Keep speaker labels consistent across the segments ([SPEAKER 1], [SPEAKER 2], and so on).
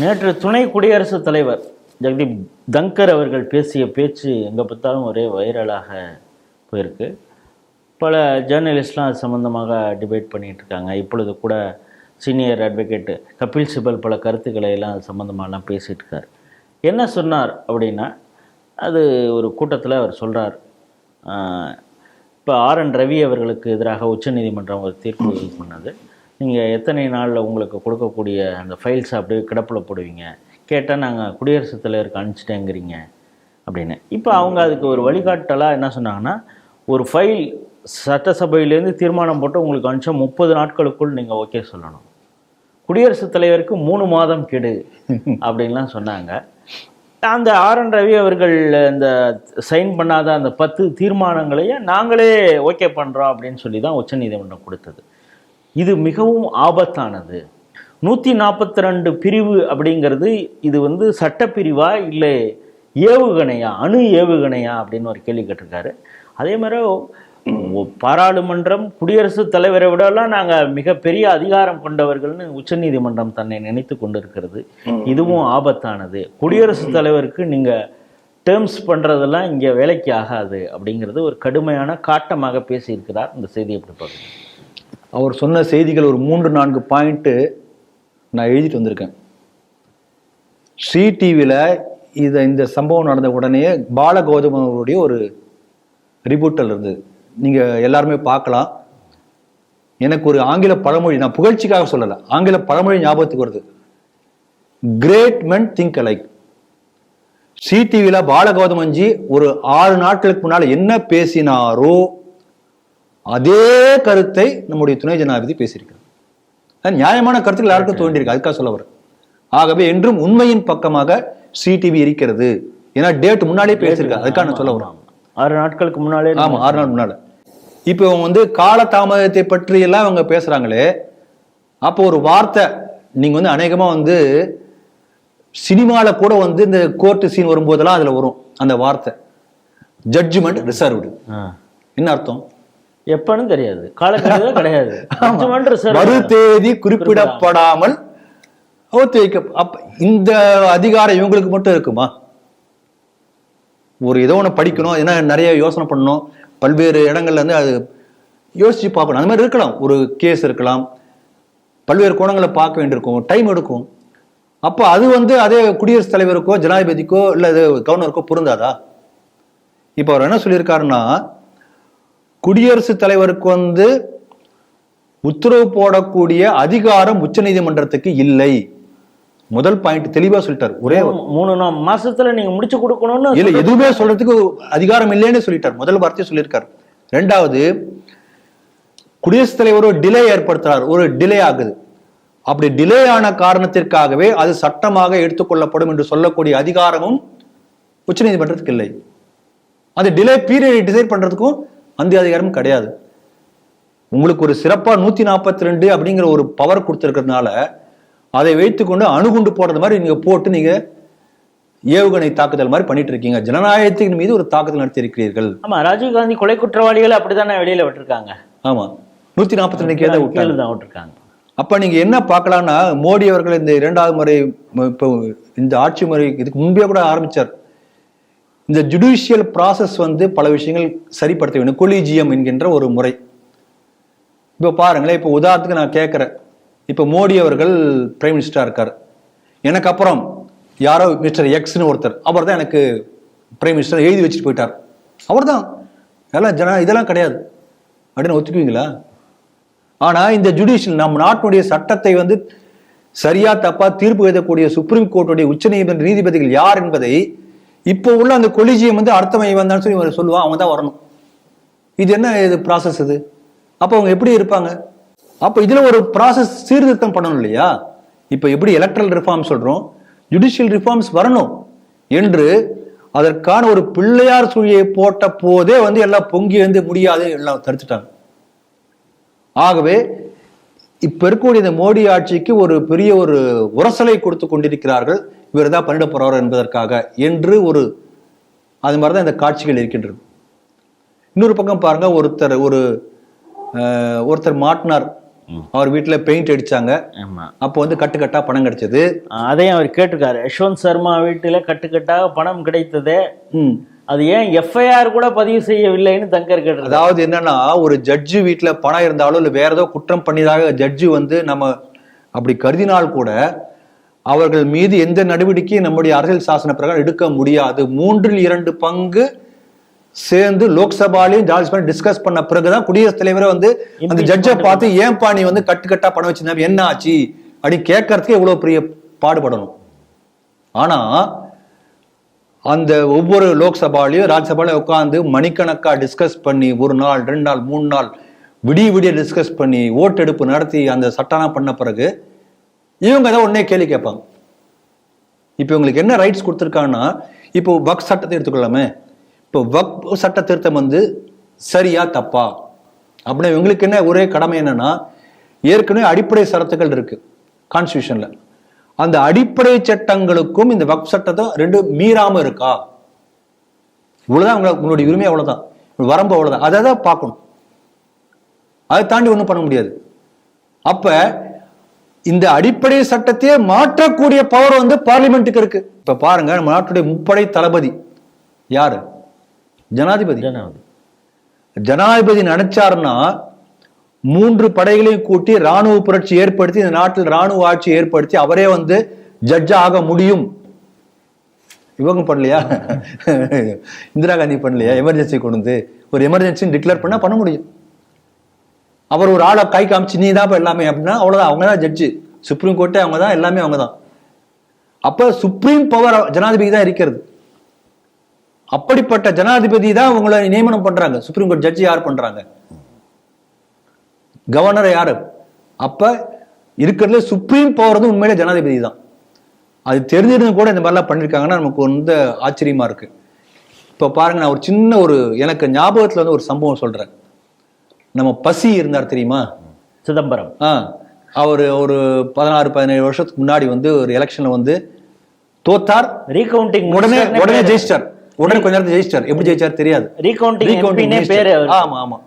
[SPEAKER 1] நேற்று துணை குடியரசுத் தலைவர் ஜெகதீப் தங்கர் அவர்கள் பேசிய பேச்சு எங்கே பார்த்தாலும் ஒரே வைரலாக போயிருக்கு. பல ஜேர்னலிஸ்ட்லாம் அது சம்மந்தமாக டிபேட் பண்ணிகிட்டு இருக்காங்க இப்பொழுது கூட சீனியர் அட்வொகேட் கபில் சிபல் பல கருத்துக்களை எல்லாம் அது சம்மந்தமாலாம் பேசிகிட்டு இருக்கார் என்ன சொன்னார் அப்படின்னா அது ஒரு கூட்டத்தில் அவர் சொல்கிறார் இப்போ ஆர் என் ரவி அவர்களுக்கு எதிராக உச்சநீதிமன்றம் ஒரு தீர்ப்பு பண்ணது. நீங்கள் எத்தனை நாளில் உங்களுக்கு கொடுக்கக்கூடிய அந்த ஃபைல்ஸ் அப்படியே கிடப்பில் போடுவீங்க? கேட்டால் நாங்கள் குடியரசுத் தலைவருக்கு அனுப்பிச்சிட்டேங்கிறீங்க அப்படின்னு. இப்போ அவங்க அதுக்கு ஒரு வழிகாட்டலாக என்ன சொன்னாங்கன்னா ஒரு ஃபைல் சட்டசபையிலேருந்து தீர்மானம் போட்டு உங்களுக்கு அனுப்பிச்சா முப்பது நாட்களுக்குள் நீங்கள் ஓகே சொல்லணும். குடியரசுத் தலைவருக்கு மூணு மாதம் கெடு அப்படின்லாம் சொன்னாங்க. அந்த ஆர் என் ரவி அவர்கள் இந்த சைன் பண்ணாத அந்த பத்து தீர்மானங்களையும் நாங்களே ஓகே பண்ணுறோம் அப்படின்னு சொல்லி தான் உச்சநீதிமன்றம் கொடுத்தது. இது மிகவும் ஆபத்தானது. நூற்றி நாற்பத்தி ரெண்டு பிரிவு அப்படிங்கிறது இது வந்து சட்டப்பிரிவா இல்லை ஏவுகணையா அணு ஏவுகணையா அப்படின்னு ஒரு கேள்வி கேட்டிருக்காரு. அதே மாதிரி பாராளுமன்றம் குடியரசுத் தலைவரை விடலாம் நாங்கள் மிகப்பெரிய அதிகாரம் கொண்டவர்கள்னு உச்சநீதிமன்றம் தன்னை நினைத்து கொண்டிருக்கிறது. இதுவும் ஆபத்தானது. குடியரசுத் தலைவருக்கு நீங்கள் டேர்ம்ஸ் பண்ணுறதெல்லாம் இங்கே வேலைக்கு ஆகாது அப்படிங்கிறது ஒரு கடுமையான காட்டமாக பேசியிருக்கிறார் இந்த செய்தி எப்படி பார்க்குறீங்க?
[SPEAKER 2] அவர் சொன்ன செய்திகள் ஒரு மூன்று நான்கு பாயிண்ட்டு நான் எழுதிட்டு வந்திருக்கேன். ஸ்ரீ டிவியில் இதை இந்த சம்பவம் நடந்த உடனே பாலகௌதமன் அவருடைய ஒரு ரிபூட்டல் இருந்தது. நீங்கள் எல்லாருமே பார்க்கலாம். எனக்கு ஒரு ஆங்கில பழமொழி நான் புகழ்ச்சிக்காக சொல்லலை ஆங்கில பழமொழி ஞாபகத்துக்கு வருது. Great men think alike Sri டிவியில் ஒரு ஆறு நாட்களுக்கு முன்னால் என்ன பேசினாரோ அதே கருத்தை நம்முடைய துணை ஜனாதிபதி பேசியிருக்கிறார். நியாயமான கருத்துக்கள் யாருக்கும் தோன்றியிருக்கு? அதுக்காக சொல்ல வரேன் ஆகவே என்றும் உண்மையின் பக்கமாக ஸ்ரீ டிவி இருக்கிறது. ஏன்னா டேட் முன்னாலே பேசியிருக்காரு. அதுக்காக நான் சொல்ல வரேன்
[SPEAKER 1] ஆறு நாட்களுக்கு முன்னாலே
[SPEAKER 2] ஆமா ஆறு நாள் முன்னால. இப்போ இவங்க வந்து கால தாமதத்தை பற்றி எல்லாம் அவங்க பேசுறாங்களே அப்போ ஒரு வார்த்தை நீங்க வந்து அநேகமா வந்து சினிமால கூட வந்து இந்த கோர்ட்டு சீன் வரும்போதெல்லாம் அதுல வரும் அந்த வார்த்தை. Judgement reserved. என்ன அர்த்தம்?
[SPEAKER 1] எப்பன்னு தெரியாது. காலக்கெடுவே கிடையாது.
[SPEAKER 2] மறு தேதி குறிப்பிடப்படாமல் அப்ப இந்த அதிகாரம் இவங்களுக்கு மட்டும் இருக்குமா? ஒரு ஏதோ ஒன்று படிக்கணும் ஏன்னா நிறைய யோசனை பண்ணணும். பல்வேறு இடங்கள்ல இருந்து அது யோசிச்சு பார்க்கணும். அந்த மாதிரி இருக்கலாம். ஒரு கேஸ் இருக்கலாம். பல்வேறு கோணங்களை பார்க்க வேண்டியிருக்கும். டைம் எடுக்கும். அப்போ அது வந்து அதே குடியரசுத் தலைவருக்கோ ஜனாதிபதிக்கோ இல்லை கவர்னருக்கோ பொருந்தாதா? இப்போ அவர் என்ன சொல்லியிருக்காருன்னா குடியரசுத் தலைவருக்கு வந்து உத்தரவு போடக்கூடிய அதிகாரம் உச்சநீதிமன்றத்துக்கு இல்லை. முதல் பாயிண்ட் தெளிவா சொல்லிட்டார். ஒரே
[SPEAKER 1] மூணு- மாசத்துல நீங்க முடிச்சு கொடுக்கணும்னு
[SPEAKER 2] இல்ல எதுவுமே சொல்றதுக்கு அதிகாரம் இல்லைன்னு சொல்லிட்டார். முதல் வார்த்தையை சொல்லியிருக்கார். ரெண்டாவது குடியரசுத் தலைவர் ஒரு டிலே ஏற்படுத்துறார். ஒரு டிலே ஆகுது. அப்படி டிலே ஆன காரணத்திற்காகவே அது சட்டமாக எடுத்துக்கொள்ளப்படும் என்று சொல்லக்கூடிய அதிகாரமும் உச்சநீதிமன்றத்துக்கு இல்லை. அந்த டிலே பீரியட் டிசைட் பண்றதுக்கும் அந்த அதிகாரமும் கிடையாது. உங்களுக்கு ஒரு சிறப்பா நூத்தி நாற்பத்தி ரெண்டு அப்படிங்கிற ஒரு பவர் கொடுத்துருக்கிறதுனால அதை வைத்துக்கொண்டு அணுகுண்டு போடுறது மாதிரி நீங்க போட்டு நீங்க ஏவுகணை தாக்குதல் மாதிரி பண்ணிட்டு இருக்கீங்க. ஜனநாயகத்தின் மீது ஒரு தாக்குதல் நடத்தி இருக்கிறீர்கள்
[SPEAKER 1] ஆமா ராஜீவ் காந்தி கொலை குற்றவாளிகளை அப்படித்தானே வெளியில விட்டுருக்காங்க?
[SPEAKER 2] ஆமா. நூத்தி நாற்பத்தி ரெண்டு
[SPEAKER 1] கீழே தான் விட்டுருக்காங்க.
[SPEAKER 2] அப்ப நீங்க என்ன பார்க்கலாம்னா மோடி அவர்கள் இந்த இரண்டாவது முறை இப்போ இந்த ஆட்சி முறை இதுக்கு முன்பே கூட ஆரம்பிச்சார். இந்த ஜுடிஷியல் ப்ராசஸ் வந்து பல விஷயங்கள் சரிப்படுத்த வேண்டும் கொலிஜியம் என்கின்ற ஒரு முறை. இப்போ பாருங்களேன் இப்போ உதாரணத்துக்கு நான் கேட்குறேன். இப்போ மோடி அவர்கள் பிரைம் மினிஸ்டராக இருக்கார். எனக்கு அப்புறம் யாரோ மிஸ்டர் எக்ஸ்னு ஒருத்தர் அவர் தான் எனக்கு பிரைம் மினிஸ்டர் எழுதி வச்சுட்டு போயிட்டார். அவர் தான். எல்லாம் ஜன இதெல்லாம் கிடையாது. அப்படின்னு ஒத்துக்குவீங்களா? ஆனால் இந்த ஜுடிஷியல் நம் நாட்டினுடைய சட்டத்தை வந்து சரியா தப்பா தீர்ப்பு எழுதக்கூடிய சுப்ரீம் கோர்ட்டுடைய உச்ச நீதிபதிகள் யார் என்பதை இப்போ உள்ள அந்த கொலிஜியம் வந்து அடுத்தவன் வந்தான்னு சொல்லி இவர் சொல்லுவான் அவங்க தான் வரணும். இது என்ன இது ப்ராசஸ் இது? அப்போ அவங்க எப்படி இருப்பாங்க? அப்போ இதில் ஒரு ப்ராசஸ் சீர்திருத்தம் பண்ணணும் இல்லையா? இப்போ எப்படி எலக்ட்ரல் ரிஃபார்ம் சொல்கிறோம் ஜுடிஷியல் ரிஃபார்ம்ஸ் வரணும் என்று அதற்கான ஒரு பிள்ளையார் சுழியை போட்ட போதே வந்து எல்லாம் பொங்கி வந்து முடியாது எல்லாம் தடுத்துட்டாங்க. ஆகவே இப்போ இருக்கக்கூடிய இந்த மோடி ஆட்சிக்கு ஒரு பெரிய ஒரு உரசலை கொடுத்து கொண்டிருக்கிறார்கள். இவர் தான் பண்ணிட போறார் என்பதற்காக என்று ஒரு அது மாதிரிதான் இந்த காட்சிகள் இருக்கின்றது. இன்னொரு பக்கம் பாருங்க ஒருத்தர் ஒரு ஒருத்தர் மாட்டினார். அவர் வீட்டுல பெயிண்ட் அடிச்சாங்க. அப்போ வந்து கட்டுக்கட்டா பணம் கிடைச்சது.
[SPEAKER 1] அதையும் அவர் கேட்டிருக்காரு. யஷ்வந்த் சர்மா வீட்டில் கட்டுக்கட்டாக பணம் கிடைத்ததே. அது ஏன் எஃப்ஐஆர் கூட பதிவு செய்யவில்லைன்னு தங்கர் கேட்டிருக்காரு.
[SPEAKER 2] அதாவது என்னன்னா ஒரு ஜட்ஜு வீட்டுல பணம் இருந்தாலும் இல்ல வேற ஏதோ குற்றம் பண்ணியதாக ஜட்ஜு வந்து நம்ம அப்படி கருதினால் கூட அவர்கள் மீது எந்த நடவடிக்கையும் நம்முடைய அரசியல் சாசன பிரகாரம் எடுக்க முடியாது. மூன்றில் இரண்டு பங்கு சேர்ந்து லோக்சபாலையும் ஜார்ஜ் டிஸ்கஸ் பண்ண பிறகுதான் குடியரசுத் தலைவரை வந்து அந்த ஜட்ஜை பார்த்து ஏன்பா நீ வந்து கட்டுக்கட்டா பணம் வச்சிருந்தா? என்ன ஆச்சு? அப்படின்னு கேட்கறதுக்கே இவ்வளவு பெரிய பாடுபடணும். ஆனா அந்த ஒவ்வொரு லோக்சபாலையும் ராஜ்யசபாலையும் உட்காந்து மணிக்கணக்கா டிஸ்கஸ் பண்ணி ஒரு நாள் ரெண்டு நாள் மூணு நாள் விடிய விடிய டிஸ்கஸ் பண்ணி ஓட்டெடுப்பு நடத்தி அந்த சட்டம்லாம் பண்ண பிறகு இவங்க ஏதாவது உடனே கேள்வி கேட்பாங்க. இப்போ இவங்களுக்கு என்ன ரைட்ஸ் கொடுத்துருக்காங்கன்னா இப்போ வக் சட்டத்தை எடுத்துக்கொள்ளாமே இப்போ வக் சட்ட திருத்தம் வந்து சரியா தப்பா? அப்படின்னா இவங்களுக்கு என்ன ஒரே கடமை என்னன்னா ஏற்கனவே அடிப்படை சரத்துகள் இருக்கு கான்ஸ்டியூஷன்ல அந்த அடிப்படை சட்டங்களுக்கும் இந்த வக் சட்டத்தை ரெண்டு மீறாம இருக்கா? இவ்வளவுதான் உங்களை உங்களுடைய உரிமை அவ்வளவுதான். வரம்பு அவ்வளவுதான். அதை தான் பார்க்கணும். அதை தாண்டி ஒன்றும் பண்ண முடியாது. அப்ப இந்த அடிப்படை சட்டத்தையே மாற்றக்கூடிய பவர் வந்து பார்லிமெண்ட்டுக்கு இருக்கு. இப்ப பாருங்க நம்ம நாட்டுடைய முப்படை தளபதி யாரு? ஜனாதிபதி.
[SPEAKER 1] ஜனாதிபதி.
[SPEAKER 2] நினைச்சாருன்னா மூன்று படைகளையும் கூட்டி ராணுவ புரட்சி ஏற்படுத்தி இந்த நாட்டில் ராணுவ ஆட்சி ஏற்படுத்தி அவரே வந்து ஜட்ஜ் ஆக முடியும். இவங்க பண்ணலையா? இந்திரா காந்தி பண்ணலையா? எமர்ஜென்சி கொண்டு வந்து ஒரு எமர்ஜென்சி டிக்ளேர் பண்ணா பண்ண முடியும். அவர் ஒரு ஆளை கை காமிச்சு நீ தான் எல்லாமே அப்படின்னா அவ்வளோதான் அவங்க தான் ஜட்ஜு சுப்ரீம் கோர்ட்டே அவங்க தான் எல்லாமே அவங்க தான். அப்போ சுப்ரீம் பவர் ஜனாதிபதி தான் இருக்கிறது. அப்படிப்பட்ட ஜனாதிபதி தான் உங்களை நியமனம் பண்றாங்க. சுப்ரீம் கோர்ட் ஜட்ஜி யார் பண்றாங்க? கவர்னர் யாரு? அப்ப இருக்கிறதுல சுப்ரீம் பவர் வந்து உண்மையிலே ஜனாதிபதி தான். அது தெரிஞ்சிருந்து கூட இந்த மாதிரிலாம் பண்ணிருக்காங்கன்னா நமக்கு வந்து ஆச்சரியமா இருக்கு. இப்போ பாருங்க நான் ஒரு சின்ன ஒரு எனக்கு ஞாபகத்துல வந்து ஒரு சம்பவம் சொல்றேன். நம்ம பசி இருந்தார் தெரியுமா?
[SPEAKER 1] சிதம்பரம்.
[SPEAKER 2] ஆ அவர் ஒரு பதினாறு பதினேழு வருஷத்துக்கு முன்னாடி வந்து ஒரு எலெக்ஷன்ல வந்து தோத்தார்.
[SPEAKER 1] ரீகவுண்டிங்
[SPEAKER 2] உடனே உடனே ஜெயிச்சிட்டார். உடனே கொஞ்ச நேரத்துல ஜெயிச்சிட்டார். எப்படி ஜெயிச்சார் தெரியாது.
[SPEAKER 1] ரீகவுண்டிங். பேரு அவர்.
[SPEAKER 2] ஆமா ஆமா.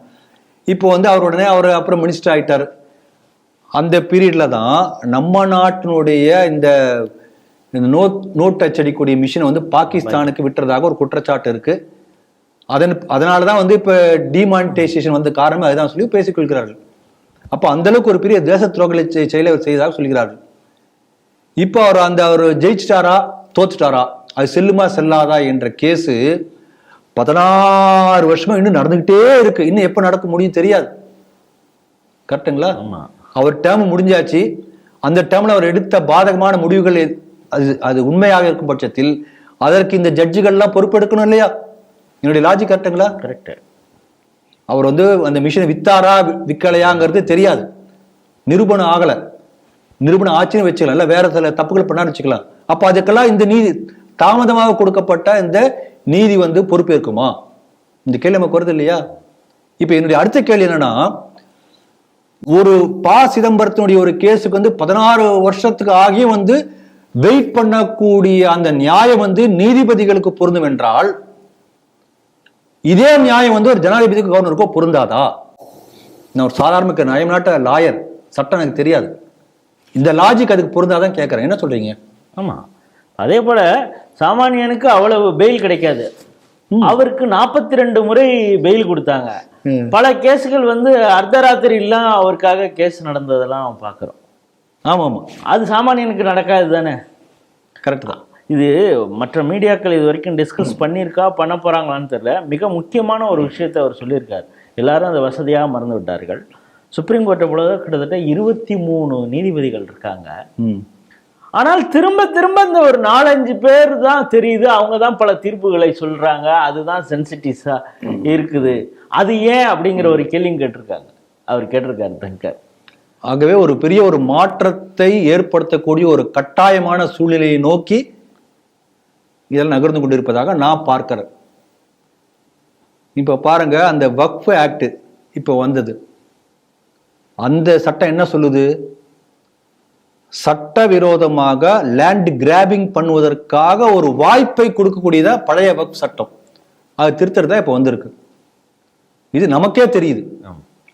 [SPEAKER 2] இப்போ வந்து அவர் உடனே அவர் அப்புறம் மினிஸ்டர் ஆயிட்டார். அந்த பீரியட்ல தான் நம்ம நாட்டினுடைய இந்த இந்த நோட் நோட் அச்சடிக்கூடிய மிஷினை வந்து பாகிஸ்தானுக்கு விட்டுறதாக ஒரு குற்றச்சாட்டு இருக்கு. அதன் அதனால தான் வந்து இப்போ டிமானிட்டைசேஷன் வந்த காரணமே அதுதான் சொல்லி பேசிக் கொள்கிறார்கள். அப்போ அந்த அளவுக்கு ஒரு பெரிய தேச செ- செயலை அவர் செய்ததாக சொல்கிறார்கள். இப்போ அவர் அந்த அவர் ஜெயிச்சிட்டாரா தோத்துட்டாரா அது செல்லுமா செல்லாதா என்ற கேஸு பதினாறு வருஷமா இன்னும் நடந்துகிட்டே இருக்கு. இன்னும் எப்ப நடக்க முடியும் தெரியாது. கரெக்டுங்களா அவர் டேர்ம் முடிஞ்சாச்சு. அந்த டேர்ம்ல அவர் எடுத்த பாதகமான முடிவுகள் அது அது உண்மையாக இருக்கும் பட்சத்தில் அதற்கு இந்த ஜட்ஜுகள்லாம் பொறுப்பெடுக்கணும் இல்லையா? என்னுடைய லாஜிக் கரெக்டுங்களா
[SPEAKER 1] கரெக்ட்
[SPEAKER 2] அவர் வந்து அந்த மிஷினை வித்தாரா வி- விக்கலையாங்கிறது தெரியாது. நிரூபணம் ஆகல. நிரூபணம் ஆச்சுன்னு வச்சுக்கலாம். இல்ல வேற சில தப்புகள் பண்ணான்னு வச்சுக்கலாம். அப்ப அதுக்கெல்லாம் இந்த நீதி தாமதமாக கொடுக்கப்பட்ட இந்த நீதி வந்து பொறுப்பேற்குமா? இந்த கேள்வி நமக்கு வருது இல்லையா? இப்ப என்னுடைய அடுத்த கேள்வி என்னன்னா ஒரு ப சிதம்பரத்தினுடைய ஒரு கேஸுக்கு வந்து பதினாறு வருஷத்துக்கு ஆகியும் வந்து வெயிட் பண்ணக்கூடிய அந்த நியாயம் வந்து நீதிபதிகளுக்கு பொருந்தும் என்றால் இதே நியாயம் வந்து ஒரு ஜனாதிபதிக்கு கவர்னருக்கோ பொருந்தாதா? நான் ஒரு சாதாரண நியாயம் நாட்ட லாயர். சட்டம் எனக்கு தெரியாது. இந்த லாஜிக் அதுக்கு பொருந்தாதான் கேட்கறேன். என்ன சொல்றீங்க?
[SPEAKER 1] ஆமா. அதே போல சாமானியனுக்கு அவ்வளவு பெயில் கிடைக்காது. அவருக்கு நாற்பத்தி ரெண்டு முறை பெயில் கொடுத்தாங்க. பல கேஸுகள் வந்து அர்த்தராத்திரிலாம் அவருக்காக கேஸ் நடந்ததெல்லாம் பார்க்குறோம்.
[SPEAKER 2] ஆமா ஆமா
[SPEAKER 1] அது சாமானியனுக்கு நடக்காது தானே
[SPEAKER 2] கரெக்ட் தான்.
[SPEAKER 1] இது மற்ற மீடியாக்கள் இது வரைக்கும் டிஸ்கஸ் பண்ணியிருக்கா பண்ண போறாங்களான்னு தெரியல. மிக முக்கியமான ஒரு விஷயத்தை அவர் சொல்லியிருக்கார். எல்லாரும் அதை வசதியாக மறந்து விட்டார்கள். சுப்ரீம் கோர்ட்டை போல கிட்டத்தட்ட இருபத்தி மூணு நீதிபதிகள் இருக்காங்க. ஆனால் திரும்ப திரும்ப இந்த ஒரு நாலஞ்சு பேர் தான் தெரியுது. அவங்க தான் பல தீர்ப்புகளை சொல்றாங்க. அதுதான் சென்சிட்டிஸா இருக்குது. அது ஏன் அப்படிங்கிற ஒரு கேள்வியும் கேட்டிருக்காங்க. அவர் கேட்டிருக்காரு தங்கர்.
[SPEAKER 2] ஆகவே ஒரு பெரிய ஒரு மாற்றத்தை ஏற்படுத்தக்கூடிய ஒரு கட்டாயமான சூழ்நிலையை நோக்கி இதெல்லாம் நகர்ந்து கொண்டிருப்பதாக நான் பார்க்கிறேன். இப்ப பாருங்க அந்த வக்ஃப் ஆக்ட் இப்போ வந்தது. அந்த சட்டம் என்ன சொல்லுது? சட்டவிரோதமாக லேண்ட் கிராபிங் பண்ணுவதற்காக ஒரு வாய்ப்பை கொடுக்கக்கூடியதா பழைய வக்ஃப் சட்டம். அது திருத்தறதா இப்போ வந்திருக்கு. இது நமக்கே தெரியுது.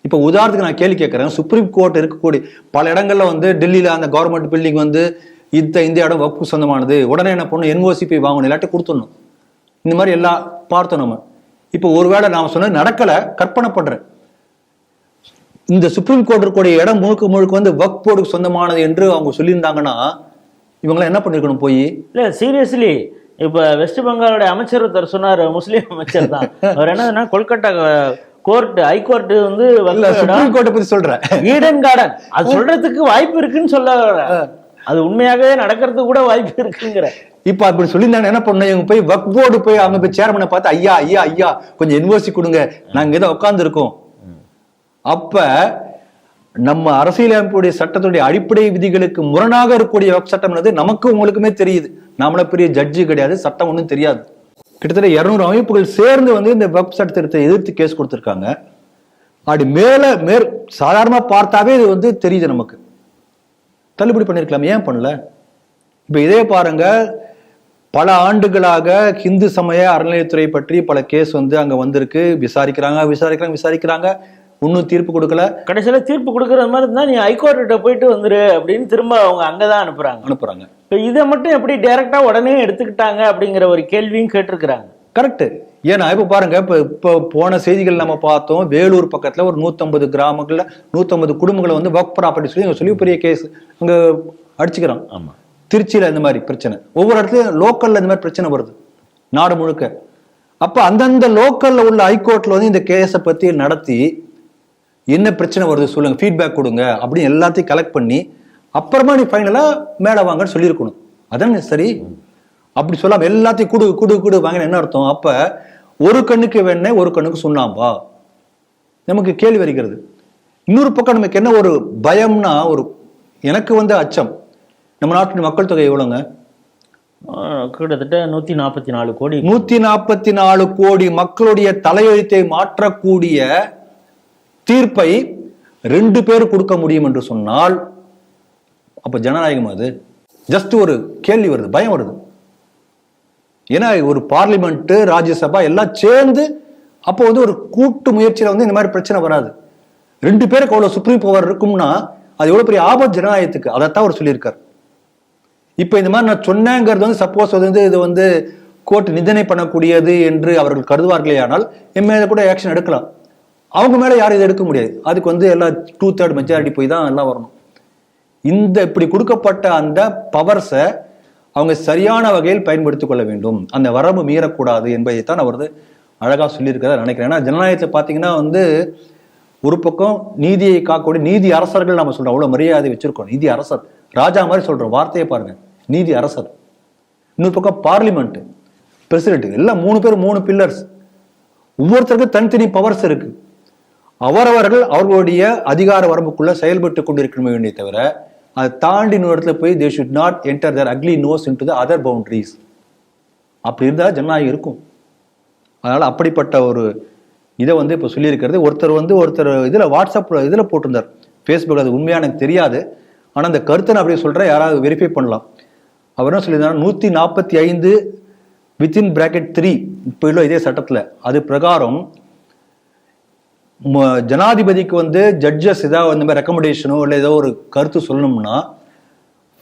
[SPEAKER 2] இப்போ உதாரணத்துக்கு நான் கேள்வி கேட்குறேன். சுப்ரீம் கோர்ட் இருக்கக்கூடிய பல இடங்கள்ல வந்து டெல்லியில அந்த கவர்மெண்ட் பில்டிங் வந்து இந்த இந்த இடம் வகுப்பு சொந்தமானது. உடனே என்ன பண்ணணும்? என்ஓசி போய் வாங்கணும். இல்லாட்டி கொடுத்துடணும். இந்த மாதிரி எல்லாம் பார்த்தோம் நம்ம. இப்போ ஒருவேளை நான் சொன்னது நடக்கல கற்பனை பண்றேன். இந்த சுப்ரீம் கோர்ட் இருக்கக்கூடிய இடம் முழுக்க முழுக்க வந்து வக் போர்டுக்கு சொந்தமானது என்று அவங்க சொல்லியிருந்தாங்கன்னா இவங்களாம் என்ன பண்ணிருக்கணும் போய்?
[SPEAKER 1] இல்ல சீரியஸ்லி இப்ப வெஸ்ட் பெங்காலோட அமைச்சர் ஒருத்தர் சொன்னார் முஸ்லீம் அமைச்சர் தான். அவர் என்னதுன்னா கொல்கட்டா கோர்ட் ஹைகோர்ட் வந்து
[SPEAKER 2] சுப்ரீம் கோர்ட்டை பத்தி சொல்றேன்.
[SPEAKER 1] ஈடன் கார்டன் அது சொல்றதுக்கு வாய்ப்பு இருக்குன்னு சொல்ல. அது உண்மையாகவே நடக்கிறதுக்கு கூட வாய்ப்பு இருக்குங்கிற.
[SPEAKER 2] இப்ப அப்படி சொல்லியிருந்தாங்க என்ன பண்ண இவங்க போய் வக் போர்டு போய் அவங்க போய் சேர்மனை பார்த்து ஐயா ஐயா ஐயா கொஞ்சம் என்ஓசி கொடுங்க. நாங்க ஏதோ உட்காந்துருக்கோம் அப்ப நம்ம அரசியலமைப்புடைய சட்டத்துடைய அடிப்படை விதிகளுக்கு முரணாக இருக்கக்கூடிய வக் சட்டம் என்பது நமக்கு உங்களுக்குமே தெரியுது. நாமள பெரிய ஜட்ஜி கிடையாது சட்டம் ஒன்றும் தெரியாது. கிட்டத்தட்ட இருநூறு அமைப்புகள் சேர்ந்து வந்து இந்த வக் சட்டத்தை எதிர்த்து கேஸ் கொடுத்துருக்காங்க. அப்படி மேல மேற் சாதாரணமா பார்த்தாவே இது வந்து தெரியுது நமக்கு. தள்ளுபடி பண்ணிருக்கலாம் ஏன் பண்ணல? இப்ப இதே பாருங்க பல ஆண்டுகளாக ஹிந்து சமய அறநிலையத்துறை பற்றி பல கேஸ் வந்து அங்க வந்திருக்கு. விசாரிக்கிறாங்க விசாரிக்கிறாங்க விசாரிக்கிறாங்க. இன்னும் தீர்ப்பு கொடுக்கல.
[SPEAKER 1] கடைசியில தீர்ப்பு கொடுக்கற மாதிரி இருந்தா நீ ஹைகோர்ட்ட போயிட்டு வந்துரு அப்படின்னு திரும்ப அவங்க அங்கதான் அனுப்புறாங்க.
[SPEAKER 2] அனுப்புறாங்க.
[SPEAKER 1] இப்ப இதை மட்டும் எப்படி டைரக்டா உடனே எடுத்துக்கிட்டாங்க அப்படிங்கிற ஒரு கேள்வியும் கேட்டிருக்கிறாங்க.
[SPEAKER 2] கரெக்ட் ஏன்னா இப்ப பாருங்க இப்ப இப்போ போன செய்திகள் நம்ம பார்த்தோம். வேலூர் பக்கத்துல ஒரு நூத்தம்பது கிராமங்கள்ல நூத்தம்பது குடும்பங்களை வந்து ஒர்க் ப்ராப்பர்ட்டி சொல்லி சொல்லி பெரிய கேஸ் அங்க அடிச்சுக்கிறான்
[SPEAKER 1] ஆமா.
[SPEAKER 2] திருச்சியில இந்த மாதிரி பிரச்சனை. ஒவ்வொரு இடத்துலயும் லோக்கல்ல இந்த மாதிரி பிரச்சனை வருது. நாடு முழுக்க. அப்ப அந்தந்த லோக்கல்ல உள்ள ஹைகோர்ட்ல வந்து இந்த கேஸை பத்தி நடத்தி என்ன பிரச்சனை வருது சொல்லுங்க ஃபீட்பேக் கொடுங்க அப்படின்னு எல்லாத்தையும் கலெக்ட் பண்ணி அப்புறமா நீ ஃபைனலா மேல வாங்கன்னு சொல்லியிருக்கணும். அதானே சரி? அப்படி சொல்லாம எல்லாத்தையும் குடு குடு குடு வாங்கின என்ன அர்த்தம்? அப்ப ஒரு கண்ணுக்கு வெண்ணெய் ஒரு கண்ணுக்கு சுண்ணாம்பா? நமக்கு கேள்வி வருகிறது. இன்னொரு பக்கம் நமக்கு என்ன ஒரு பயம்னா ஒரு எனக்கு வந்து அச்சம். நம்ம நாட்டின் மக்கள் தொகை எவ்வளோங்க?
[SPEAKER 1] கிட்டத்தட்ட நூத்தி நாற்பத்தி நாலு கோடி.
[SPEAKER 2] நூத்தி நாற்பத்தி நாலு கோடி மக்களுடைய தலையெழுத்தை மாற்றக்கூடிய தீர்ப்பை ரெண்டு பேர் கொடுக்க முடியும் என்று சொன்னால் அப்ப ஜனநாயகம் அது. ஜஸ்ட் ஒரு கேள்வி வருது பயம் வருது. ஏன்னா ஒரு பார்லிமெண்ட்டு ராஜ்யசபா எல்லாம் சேர்ந்து அப்போ வந்து ஒரு கூட்டு முயற்சியில் வந்து இந்த மாதிரி பிரச்சனை வராது. ரெண்டு பேருக்கு அவ்வளோ சுப்ரீம் பவர் இருக்கும்னா அது எவ்வளோ பெரிய ஆபத்து ஜனநாயகத்துக்கு. அதைத்தான் அவர் சொல்லியிருக்கார். இப்போ இந்த மாதிரி நான் சொன்னேங்கிறது வந்து சப்போஸ் வந்து இது வந்து கோர்ட் நிந்தனை பண்ணக்கூடியது என்று அவர்கள் கருதுவார்களே ஆனால் என் மேலே கூட ஆக்ஷன் எடுக்கலாம். அவங்க மேலே யாரும் இதை எடுக்க முடியாது. அதுக்கு வந்து எல்லாம் டூ தேர்ட் மெஜாரிட்டி போய் தான் எல்லாம் வரணும். இந்த இப்படி கொடுக்கப்பட்ட அந்த பவர்ஸை அவங்க சரியான வகையில் பயன்படுத்திக் கொள்ள வேண்டும். அந்த வரம்பு மீறக்கூடாது என்பதைத்தான் அவர் அழகாக அழகா சொல்லியிருக்கிறார் நினைக்கிறேன். ஏன்னா ஜனநாயகத்தை பார்த்தீங்கன்னா வந்து ஒரு பக்கம் நீதியை காக்கக்கூடிய நீதி அரசர்கள் நம்ம சொல்றோம். அவ்வளவு மரியாதை வச்சிருக்கோம். நீதி அரசர். ராஜா மாதிரி சொல்றோம் வார்த்தையை பாருங்க. நீதி அரசர். இன்னொரு பக்கம் பார்லிமெண்ட் பிரசிடென்ட் எல்லாம் மூணு பேர் மூணு பில்லர்ஸ் ஒவ்வொருத்தருக்கும் தனித்தனி பவர்ஸ் இருக்கு. அவரவர்கள் அவர்களுடைய அதிகார வரம்புக்குள்ள செயல்பட்டு கொண்டிருக்கணுமே வேண்டிய தவிர அதை தாண்டி இன்னொரு இடத்துல போய் they should not enter their ugly nose into the other boundaries அப்படி இருந்தால் ஜனநாயகம் இருக்கும். அதனால் அப்படிப்பட்ட ஒரு இதை வந்து இப்போ சொல்லியிருக்கிறது. ஒருத்தர் வந்து ஒருத்தர் இதில் வாட்ஸ்அப்பில் இதில் போட்டிருந்தார். ஃபேஸ்புக் அது உண்மையா எனக்கு தெரியாது. ஆனால் அந்த கருத்தை நான் அப்படியே சொல்கிறேன் யாராவது வெரிஃபை பண்ணலாம். அவர் என்ன சொல்லியிருந்தார்? நூற்றி நாற்பத்தி ஐந்து வித்தின் பிராக்கெட் த்ரீ இப்போ இல்லை இதே சட்டத்தில். அது பிரகாரம் ஜனாதிபதிக்கு வந்து ஜட்ஜஸ் ஏதாவது இந்த மாதிரி ரெக்கமெண்டேஷனோ இல்லை ஏதோ ஒரு கருத்து சொல்லணும்னா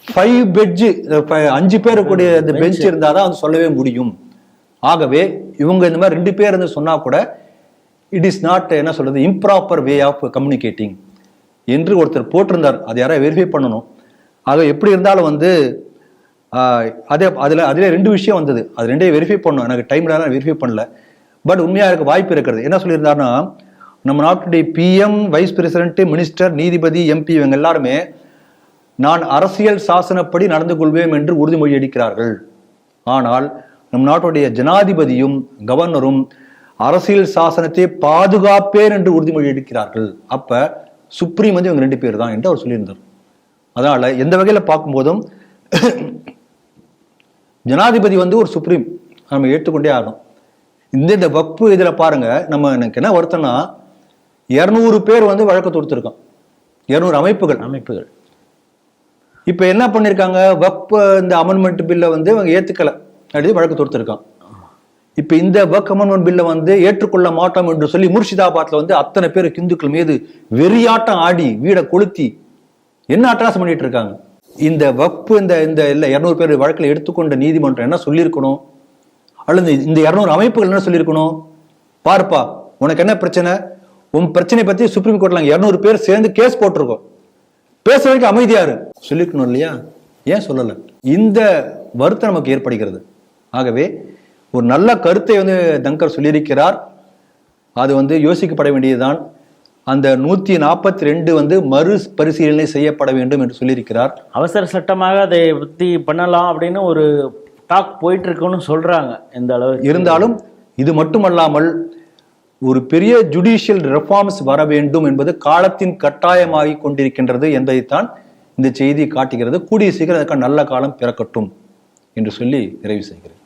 [SPEAKER 2] ஃபைவ் பெட்ஜ் அஞ்சு பேர் கூடிய இந்த பெஞ்ச் இருந்தால் தான் அது சொல்லவே முடியும். ஆகவே இவங்க இந்த மாதிரி ரெண்டு பேர் இருந்து சொன்னா கூட இட் இஸ் நாட் என்ன சொல்றது இம்ப்ராப்பர் வே ஆஃப் கம்யூனிகேட்டிங் என்று ஒருத்தர் போட்டிருந்தார். அதை யாராவது வெரிஃபை பண்ணணும். ஆக எப்படி இருந்தாலும் வந்து அதே அதில் அதில் ரெண்டு விஷயம் வந்தது. அது ரெண்டையும் வெரிஃபை பண்ணணும். எனக்கு டைம்ல வெரிஃபை பண்ணல. பட் உண்மையாக இருக்க வாய்ப்பு இருக்கிறது. என்ன சொல்லியிருந்தாருன்னா நம்ம நாட்டுடைய பிஎம் வைஸ் பிரசிடென்ட் மினிஸ்டர் நீதிபதி எம்பி இவங்க எல்லாருமே நான் அரசியல் சாசனப்படி நடந்து கொள்வேன் என்று உறுதிமொழி அளிக்கிறார்கள். ஆனால் நம் நாட்டுடைய ஜனாதிபதியும் கவர்னரும் அரசியல் சாசனத்தை பாதுகாப்பேன் என்று உறுதிமொழி எடுக்கிறார்கள் அப்ப சுப்ரீம் வந்து இவங்க ரெண்டு பேர் தான் என்று அவர் சொல்லியிருந்தார். அதனால எந்த வகையில பார்க்கும்போதும் ஜனாதிபதி வந்து ஒரு சுப்ரீம் நம்ம ஏற்றுக்கொண்டே ஆகணும். இந்த இந்த வக்பு இதில் பாருங்க நம்ம எனக்கு என்ன வருத்தம்னா இருநூறு பேர் வந்து வழக்கு தொடுத்திருக்கான். இருநூறு அமைப்புகள்.
[SPEAKER 1] அமைப்புகள்.
[SPEAKER 2] இப்ப என்ன பண்ணிருக்காங்க? வக்ப இந்த அமெண்ட்மெண்ட் பில்லை வந்து இவங்க ஏத்துக்கல. அப்படி வழக்கு தொடுத்திருக்கான். இப்ப இந்த ஒர்க் அமெண்ட்மெண்ட் பில்லை வந்து ஏற்றுக்கொள்ள மாட்டோம் என்று சொல்லி முர்ஷிதாபாத்ல வந்து அத்தனை பேர் இந்துக்கள் மீது வெறியாட்டம் ஆடி வீடை கொளுத்தி என்ன அட்டகாசம் பண்ணிட்டு இருக்காங்க? இந்த வக்பு இந்த இந்த இல்ல இருநூறு பேர் வழக்கில் எடுத்துக்கொண்ட நீதிமன்றம் என்ன சொல்லியிருக்கணும்? அல்லது இந்த இருநூறு அமைப்புகள் என்ன சொல்லியிருக்கணும்? பாருப்பா உனக்கு என்ன பிரச்சனை? உன் பிரச்சனை பத்தி சுப்ரீம் கோர்ட்ல இருநூறு பேர் சேர்ந்து கேஸ் போட்டிருக்கோம். பேச வரைக்கும் அமைதியா இரு. சொல்லிருக்கணும் இல்லையா? ஏன் சொல்லல? இந்த வருத்தம் நமக்கு ஏற்படுகிறது. ஆகவே ஒரு நல்ல கருத்தை வந்து தங்கர் சொல்லியிருக்கிறார். அது வந்து யோசிக்கப்பட வேண்டியதுதான். அந்த நூத்தி நாற்பத்தி ரெண்டு வந்து மறு பரிசீலனை செய்யப்பட வேண்டும் என்று சொல்லியிருக்கிறார்.
[SPEAKER 1] அவசர சட்டமாக அதை பற்றி பண்ணலாம் அப்படின்னு ஒரு டாக் போயிட்டு இருக்குன்னு சொல்றாங்க. இந்த அளவுக்கு?
[SPEAKER 2] இருந்தாலும் இது மட்டுமல்லாமல் ஒரு பெரிய ஜுடிஷியல் ரெஃபார்ம்ஸ் வர வேண்டும் என்பது காலத்தின் கட்டாயமாகி கொண்டிருக்கின்றது என்பதைத்தான் இந்த செய்தி காட்டுகிறது. கூடிய சீக்கிரம் அதற்கான நல்ல காலம் பிறக்கட்டும் என்று சொல்லி நிறைவு செய்கிறேன்.